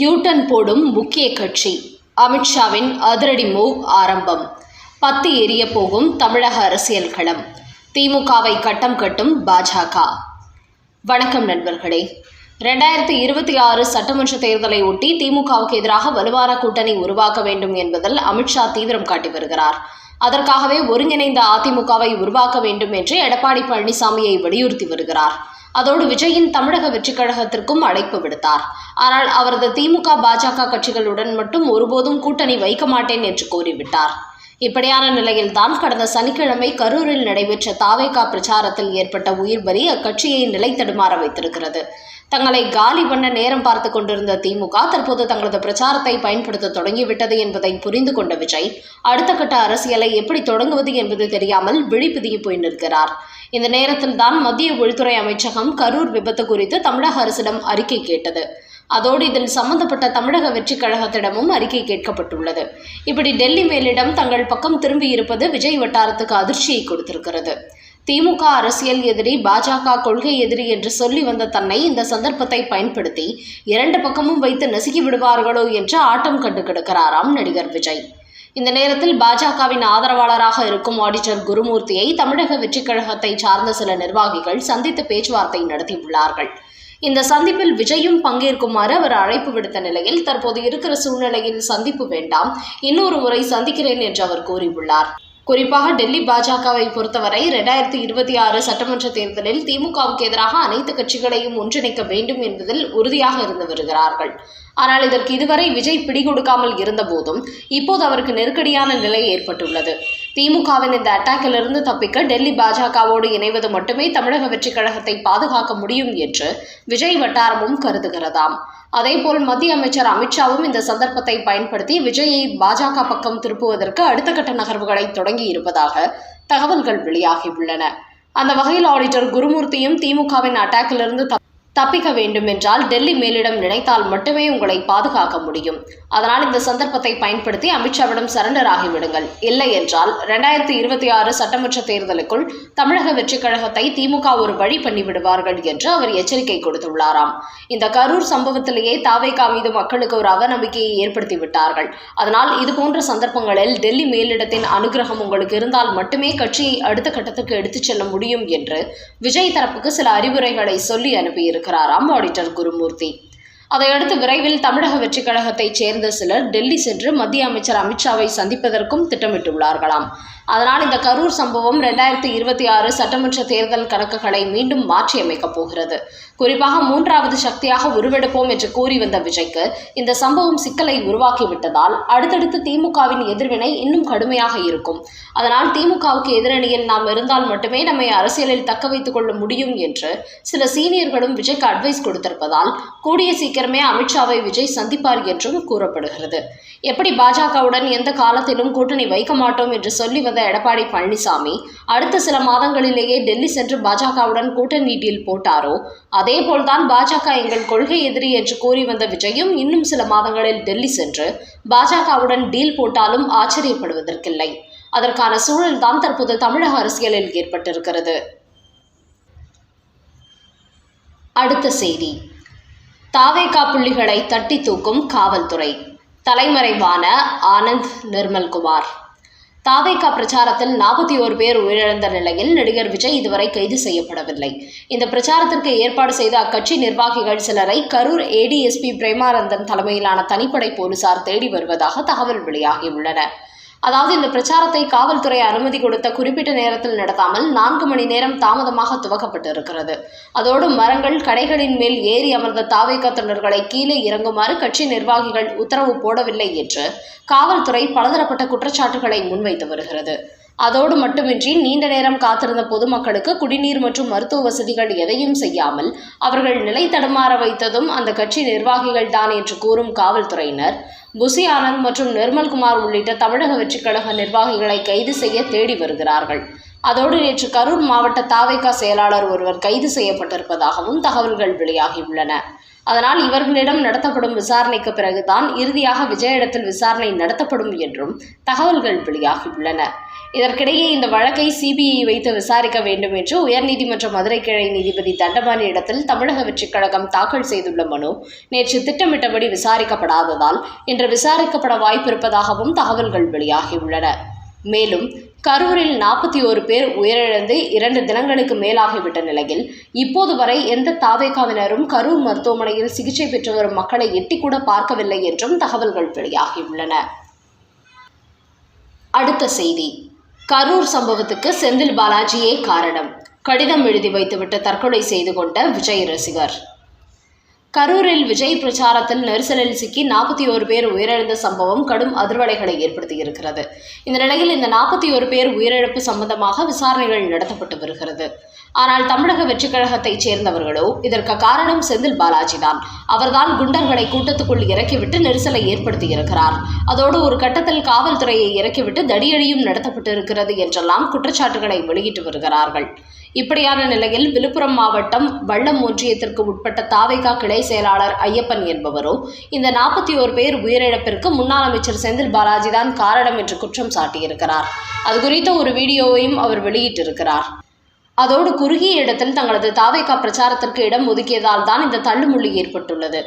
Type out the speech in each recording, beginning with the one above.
U-turn போடும் முக்கிய கட்சி. அமித்ஷாவின் அதிரடி மூவ் ஆரம்பம். பத்து எரிய போகும் தமிழக அரசியல் களம். திமுகவை கட்டம் கட்டும் பாஜக. வணக்கம் நண்பர்களே. ரெண்டாயிரத்தி இருபத்தி ஆறு சட்டமன்ற தேர்தலை ஒட்டி திமுகவுக்கு எதிராக வலுவான கூட்டணி உருவாக்க வேண்டும் என்பதில் அமித்ஷா தீவிரம் காட்டி வருகிறார். அதற்காகவே ஒருங்கிணைந்த அதிமுகவை உருவாக்க வேண்டும் என்று எடப்பாடி பழனிசாமியை வலியுறுத்தி வருகிறார். அதோடு விஜயின் தமிழக வெற்றிக் கழகத்திற்கும் அழைப்பு விடுத்தார். ஆனால் அவரது திமுக பாஜக கட்சிகளுடன் மட்டும் ஒருபோதும் கூட்டணி வைக்க மாட்டேன் என்று கூறிவிட்டார். இப்படியான நிலையில்தான் கடந்த சனிக்கிழமை கரூரில் நடைபெற்ற தாவேகா பிரச்சாரத்தில் ஏற்பட்ட உயிர்பலி அக்கட்சியை நிலை தடுமாற வைத்திருக்கிறது. தங்களை காலி பண்ண நேரம் பார்த்து கொண்டிருந்த திமுக தற்போது தங்களது பிரச்சாரத்தை பயன்படுத்த தொடங்கிவிட்டது என்பதை புரிந்து கொண்ட விஜய் அடுத்த கட்ட அரசியலை எப்படி தொடங்குவது என்பது தெரியாமல் விழிப்புதிய போய் நிற்கிறார். இந்த நேரத்தில் தான் மத்திய உள்துறை அமைச்சகம் கரூர் விபத்து குறித்து தமிழக அரசிடம் அறிக்கை கேட்டது. அதோடு இதில் சம்பந்தப்பட்ட தமிழக வெற்றிக் கழகத்திடமும் அறிக்கை கேட்கப்பட்டுள்ளது. இப்படி டெல்லி மேலிடம் தங்கள் பக்கம் திரும்பி இருப்பது விஜய் வட்டாரத்துக்கு அதிர்ச்சியை கொடுத்திருக்கிறது. திமுக அரசியல் எதிரி பாஜக கொள்கை எதிரி என்று சொல்லி வந்த தன்னை இந்த சந்தர்ப்பத்தை பயன்படுத்தி இரண்டு பக்கமும் வைத்து நசுக்கி விடுவார்களோ என்று ஆட்டம் கண்டு கிடக்கிறாராம் நடிகர் விஜய். இந்த நேரத்தில் பாஜகவின் ஆதரவாளராக இருக்கும் ஆடிட்டர் குருமூர்த்தியை தமிழக வெற்றிக் கழகத்தை சார்ந்த சில நிர்வாகிகள் சந்தித்து பேச்சுவார்த்தை நடத்தியுள்ளார்கள். இந்த சந்திப்பில் விஜயும் பங்கேற்குமாறு அவர் அழைப்பு விடுத்த நிலையில் தற்போது இருக்கிற சூழ்நிலையில் சந்திப்பு வேண்டாம் இன்னொரு முறை சந்திக்கிறேன் என்று அவர் கூறியுள்ளார். குறிப்பாக டெல்லி பாஜகவை பொறுத்தவரை இரண்டாயிரத்தி இருபத்தி ஆறு சட்டமன்ற தேர்தலில் திமுகவுக்கு எதிராக அனைத்து கட்சிகளையும் ஒன்றிணைக்க வேண்டும் என்பதில் உறுதியாக இருந்து வருகிறார்கள். ஆனால் இதற்கு இதுவரை விஜய் பிடிகொடுக்காமல் இருந்தபோதும் இப்போது அவருக்கு நெருக்கடியான நிலை ஏற்பட்டுள்ளது. திமுகவின் இந்த அட்டாக்கிலிருந்து தப்பிக்க டெல்லி பாஜகவோடு இணைவது மட்டுமே தமிழக வெற்றிக் கழகத்தை பாதுகாக்க முடியும் என்று விஜய் வட்டாரமும் கருதுகிறதாம். அதேபோல் மத்திய அமைச்சர் அமித்ஷாவும் இந்த சந்தர்ப்பத்தை பயன்படுத்தி விஜயை பாஜக பக்கம் திருப்புவதற்கு அடுத்த கட்ட நகர்வுகளை தொடங்கி இருப்பதாக தகவல்கள் வெளியாகியுள்ளன. அந்த வகையில் ஆடிட்டர் குருமூர்த்தியும் திமுகவின் அட்டாக்கிலிருந்து தப்பிக்க வேண்டும் என்றால் டெல்லி மேலிடம் நினைத்தால் மட்டுமே உங்களை பாதுகாக்க முடியும். அதனால் இந்த சந்தர்ப்பத்தை பயன்படுத்தி அமித்ஷாவிடம் சரண்டர் ஆகிவிடுங்கள். இல்லை என்றால் இரண்டாயிரத்தி இருபத்தி ஆறு சட்டமன்ற தேர்தலுக்குள் தமிழக வெற்றிக் கழகத்தை திமுக ஒரு வழி பண்ணிவிடுவார்கள் என்று அவர் எச்சரிக்கை கொடுத்துள்ளாராம். இந்த கரூர் சம்பவத்திலேயே தாவேகா மீது மக்களுக்கு ஒரு அவநம்பிக்கையை ஏற்படுத்தி விட்டார்கள். அதனால் இது போன்ற சந்தர்ப்பங்களில் டெல்லி மேலிடத்தின் அனுகிரகம் உங்களுக்கு இருந்தால் மட்டுமே கட்சியை அடுத்த கட்டத்துக்கு எடுத்துச் செல்ல முடியும் என்று விஜய் தரப்புக்கு சில அறிவுரைகளை சொல்லி அனுப்பியிருக்கிறார் இருக்கிறாராம் ஆடிட்டர் குருமூர்த்தி. அதையடுத்து விரைவில் தமிழக வெற்றிக் கழகத்தைச் சேர்ந்த சிலர் டெல்லி சென்று மத்திய அமைச்சர் அமித்ஷாவை சந்திப்பதற்கும் திட்டமிட்டுள்ளார்களாம். அதனால் இந்த கரூர் சம்பவம் ரெண்டாயிரத்தி இருபத்தி ஆறு சட்டமன்ற தேர்தல் கணக்குகளை மீண்டும் மாற்றியமைக்கப் போகிறது. குறிப்பாக மூன்றாவது சக்தியாக உருவெடுப்போம் என்று கூறி வந்த விஜய்க்கு இந்த சம்பவம் சிக்கலை உருவாக்கிவிட்டதால் அடுத்தடுத்து திமுகவின் எதிர்வினை இன்னும் கடுமையாக இருக்கும். அதனால் திமுகவுக்கு எதிரணியில் நாம் இருந்தால் மட்டுமே நம்மை அரசியலில் தக்க வைத்துக் கொள்ள முடியும் என்று சில சீனியர்களும் விஜய்க்கு அட்வைஸ் கொடுத்திருப்பதால் கூடிய சீக்கிரமே அமித்ஷாவை விஜய் சந்திப்பார் என்றும் கூறப்படுகிறது. எப்படி பாஜகவுடன் எந்த காலத்திலும் கூட்டணி வைக்க மாட்டோம் என்று சொல்லி வந்த எடப்பாடி பழனிசாமி அடுத்த சில மாதங்களிலேயே டெல்லி சென்று பாஜகவுடன் கூட்டணி டீல் போட்டாரோ அதேபோல்தான் பாஜக எங்கள் கொள்கை எதிரி என்று கூறி வந்த விஜயும் இன்னும் சில மாதங்களில் டெல்லி சென்று பாஜகவுடன் டீல் போட்டாலும் ஆச்சரியப்படுவதற்கில்லை. அதற்கான சூழல் தான் தற்போது தமிழக அரசியலில் ஏற்பட்டிருக்கிறது. அடுத்த செய்தி. தாவேகா புள்ளிகளை தட்டி தூக்கும் காவல்துறை. தலைமறைவான ஆனந்த் நிர்மல்குமார். தாவேகா பிரச்சாரத்தில் நாற்பத்தி ஓரு பேர் உயிரிழந்த நிலையில் நடிகர் விஜய் இதுவரை கைது செய்யப்படவில்லை. இந்த பிரச்சாரத்திற்கு ஏற்பாடு செய்த அக்கட்சி நிர்வாகிகள் சிலரை கரூர் ஏடிஎஸ்பி பிரேமானந்தன் தலைமையிலான தனிப்படை போலீசார் தேடி வருவதாக தகவல் வெளியாகியுள்ளன. அதாவது இந்த பிரச்சாரத்தை காவல்துறை அனுமதி கொடுத்த குறிப்பிட்ட நேரத்தில் நடத்தாமல் நான்கு மணி நேரம் தாமதமாக துவக்கப்பட்டு இருக்கிறது அதோடு மரங்கள் கடைகளின் மேல் ஏறி அமர்ந்த தாவேக தொண்டர்களை கீழே இறங்குமாறு கட்சி நிர்வாகிகள் உத்தரவு போடவில்லை என்று காவல்துறை பலதரப்பட்ட குற்றச்சாட்டுகளை முன்வைத்து வருகிறது. அதோடு மட்டுமின்றி நீண்ட நேரம் காத்திருந்த பொதுமக்களுக்கு குடிநீர் மற்றும் மருத்துவ வசதிகள் எதையும் செய்யாமல் அவர்கள் நிலை தடுமாற வைத்ததும் அந்த கட்சி நிர்வாகிகள் தான் என்று கூறும் காவல்துறையினர். புசி ஆனந்த் மற்றும் நிர்மல்குமார் உள்ளிட்ட தமிழக வெற்றிக் கழக நிர்வாகிகளை கைது செய்ய தேடி வருகிறார்கள். அதோடு நேற்று கரூர் மாவட்ட தாவைக்கா செயலாளர் ஒருவர் கைது செய்யப்பட்டிருப்பதாகவும் தகவல்கள் வெளியாகியுள்ளன. அதனால் இவர்களிடம் நடத்தப்படும் விசாரணைக்கு பிறகுதான் இறுதியாக விஜயிடத்தில் விசாரணை நடத்தப்படும் என்றும் தகவல்கள் வெளியாகியுள்ளன. இதற்கிடையே இந்த வழக்கை சிபிஐ வைத்து விசாரிக்க வேண்டும் என்று உயர்நீதிமன்ற மதுரை கிளை நீதிபதி தண்டபாணி இடத்தில் தமிழக வெற்றிக் கழகம் தாக்கல் செய்துள்ள மனு நேற்று திட்டமிட்டபடி விசாரிக்கப்படாததால் இன்று விசாரிக்கப்பட வாய்ப்பிருப்பதாகவும் தகவல்கள் வெளியாகியுள்ளன. மேலும் கரூரில் நாற்பத்தி ஒரு பேர் உயிரிழந்து இரண்டு தினங்களுக்கு மேலாகிவிட்ட நிலையில் இப்போது வரை எந்த தாவேகாவினரும் கரூர் மருத்துவமனையில் சிகிச்சை பெற்று வரும் மக்களை எட்டிக்கூட பார்க்கவில்லை என்றும் தகவல்கள் வெளியாகியுள்ளன. அடுத்த செய்தி. கரூர் சம்பவத்துக்கு செந்தில் பாலாஜியே காரணம். கடிதம் எழுதி வைத்துவிட்டு தற்கொலை செய்து கொண்ட விஜய் ரசிகர். கரூரில் விஜய் பிரச்சாரத்தில் நெரிசலில் சிக்கி நாற்பத்தி ஒரு பேர் உயிரிழந்த சம்பவம் கடும் அதிர்வலைகளை ஏற்படுத்தியிருக்கிறது. இந்த நிலையில் இந்த நாற்பத்தி ஒரு பேர் உயிரிழப்பு சம்பந்தமாக விசாரணைகள் நடத்தப்பட்டு வருகிறது. ஆனால் தமிழக வெற்றிக் கழகத்தைச் சேர்ந்தவர்களோ இதற்கு காரணம் செந்தில் பாலாஜி தான் அவர்தான் குண்டர்களை கூட்டத்துக்குள் இறக்கிவிட்டு நெரிசலை ஏற்படுத்தியிருக்கிறார். அதோடு ஒரு கட்டத்தில் காவல்துறையை இறக்கிவிட்டு தடியடியும் நடத்தப்பட்டு இருக்கிறது என்றெல்லாம் குற்றச்சாட்டுகளை வெளியிட்டு வருகிறார்கள். இப்படியான நிலையில் விழுப்புரம் மாவட்டம் வள்ளம் ஒன்றியத்திற்கு உட்பட்ட தாவைக்கா கிளை செயலாளர் ஐயப்பன் என்பவரோ இந்த நாற்பத்தி ஓர் பேர் உயிரிழப்பிற்கு முன்னாள் அமைச்சர் செந்தில் பாலாஜி தான் காரணம் என்று குற்றம் சாட்டியிருக்கிறார். அது குறித்த ஒரு வீடியோவையும் அவர் வெளியிட்டிருக்கிறார். அதோடு குறுகிய இடத்தில் தங்களது தாவைக்கா பிரச்சாரத்திற்கு இடம் ஒதுக்கியதால் தான் இந்த தள்ளுமுள்ளி ஏற்பட்டுள்ளது.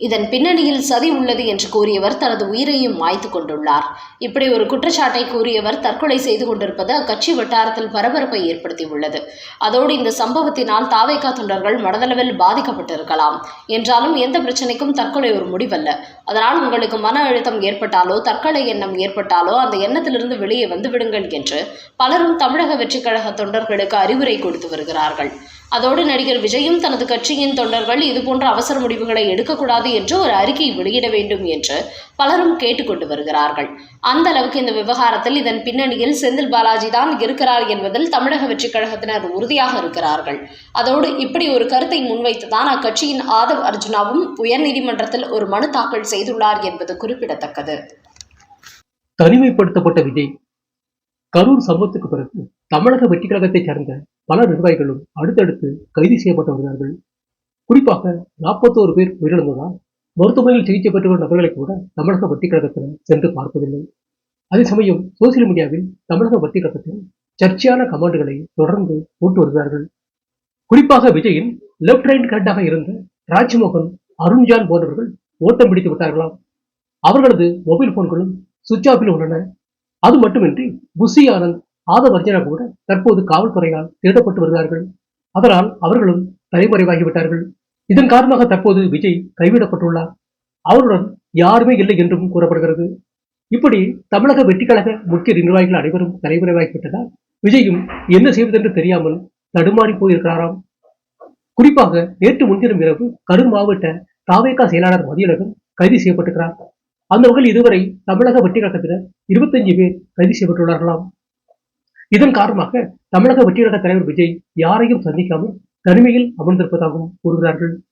இதன் பின்னணியில் சதி உள்ளது என்று கூறியவர் தனது உயிரையும் மாய்த்து கொண்டுள்ளார். இப்படி ஒரு குற்றச்சாட்டை கூறியவர் தற்கொலை செய்து கொண்டிருப்பது அக்கட்சி வட்டாரத்தில் பரபரப்பை ஏற்படுத்தியுள்ளது. அதோடு இந்த சம்பவத்தினால் தாவேகா தொண்டர்கள் மனதளவில் பாதிக்கப்பட்டிருக்கலாம். என்றாலும் எந்த பிரச்சனைக்கும் தற்கொலை ஒரு முடிவல்ல. அதனால் உங்களுக்கு மன அழுத்தம் ஏற்பட்டாலோ தற்கொலை எண்ணம் ஏற்பட்டாலோ அந்த எண்ணத்திலிருந்து வெளியே வந்து விடுங்கள் என்று பலரும் தமிழக வெற்றிக் கழக தொண்டர்களுக்கு அறிவுரை கொடுத்து வருகிறார்கள். அதோடு நடிகர் விஜயும் தனது கட்சியின் தொண்டர்கள் இதுபோன்ற அவசர முடிவுகளை எடுக்கக்கூடாது என்று ஒரு அறிக்கை வெளியிட வேண்டும் என்று பலரும் கேட்டுக்கொண்டு வருகிறார்கள். அந்த அளவுக்கு இந்த விவகாரத்தில் இதன் பின்னணியில் செந்தில் பாலாஜி தான் இருக்கிறார் என்பதில் தமிழக வெற்றிக் கழகத்தினர் உறுதியாக இருக்கிறார்கள். அதோடு இப்படி ஒரு கருத்தை முன்வைத்துதான் அக்கட்சியின் ஆதவ் அர்ஜுனாவும் உயர்நீதிமன்றத்தில் ஒரு மனு தாக்கல் செய்துள்ளார் என்பது குறிப்பிடத்தக்கது. தனிமைப்படுத்தப்பட்ட விஜய் கரூர் சம்பவத்துக்கு பிறகு தமிழக வெற்றி கழகத்தைச் சேர்ந்த பல நிர்வாகிகளும் அடுத்தடுத்து கைது செய்யப்பட்டு வருகிறார்கள். குறிப்பாக நாற்பத்தோரு பேர் உயிரிழந்ததால் மருத்துவமனையில் சிகிச்சை பெற்று வரும் நபர்களை கூட தமிழக வட்டி கழகத்தில் சென்று பார்ப்பதில்லை. அதே சமயம் சோசியல் மீடியாவில் தமிழக வட்டி கழகத்தில் சர்ச்சையான கமெண்டுகளை தொடர்ந்து போட்டு வருகிறார்கள். குறிப்பாக விஜயின் லெப்ட் ரைட் ஹெட்டாக இருந்த ராஜ்மோகன் அருண்ஜான் போன்றவர்கள் ஓட்டம் பிடித்து விட்டார்களாம். அவர்களது மொபைல் போன்களும் சுவிட்ச் ஆஃபில் உள்ளன. அது மட்டுமின்றி புசி ஆனந்த் ஆதவ் அர்ஜுனா கூட தற்போது காவல்துறையால் திருடப்பட்டு வருகிறார்கள். அதனால் அவர்களும் தலைமறைவாகிவிட்டார்கள். இதன் காரணமாக தற்போது விஜய் கைவிடப்பட்டுள்ளார். அவருடன் யாருமே இல்லை என்றும் கூறப்படுகிறது. இப்படி தமிழக வெற்றிக்கழக முக்கிய நிர்வாகிகள் அனைவரும் தலைமறைவாகிவிட்டதால் விஜயும் என்ன செய்வதென்று தெரியாமல் தடுமாறி போயிருக்கிறாராம். குறிப்பாக நேற்று முன்தினம் இரவு கரூர் மாவட்ட தாவேகா செயலாளர் மதியழகன் கைது செய்யப்பட்டிருக்கிறார். அந்த வகையில் இதுவரை தமிழக வெற்றி கழகத்தினர் இருபத்தஞ்சு பேர் கைது செய்யப்பட்டுள்ளார்களாம். இதன் காரணமாக தமிழக வெற்றி தலைவர் விஜய் யாரையும் சந்திக்காமல் தனிமையில் அமர்ந்திருப்பதாகவும் கூறுகிறார்கள்.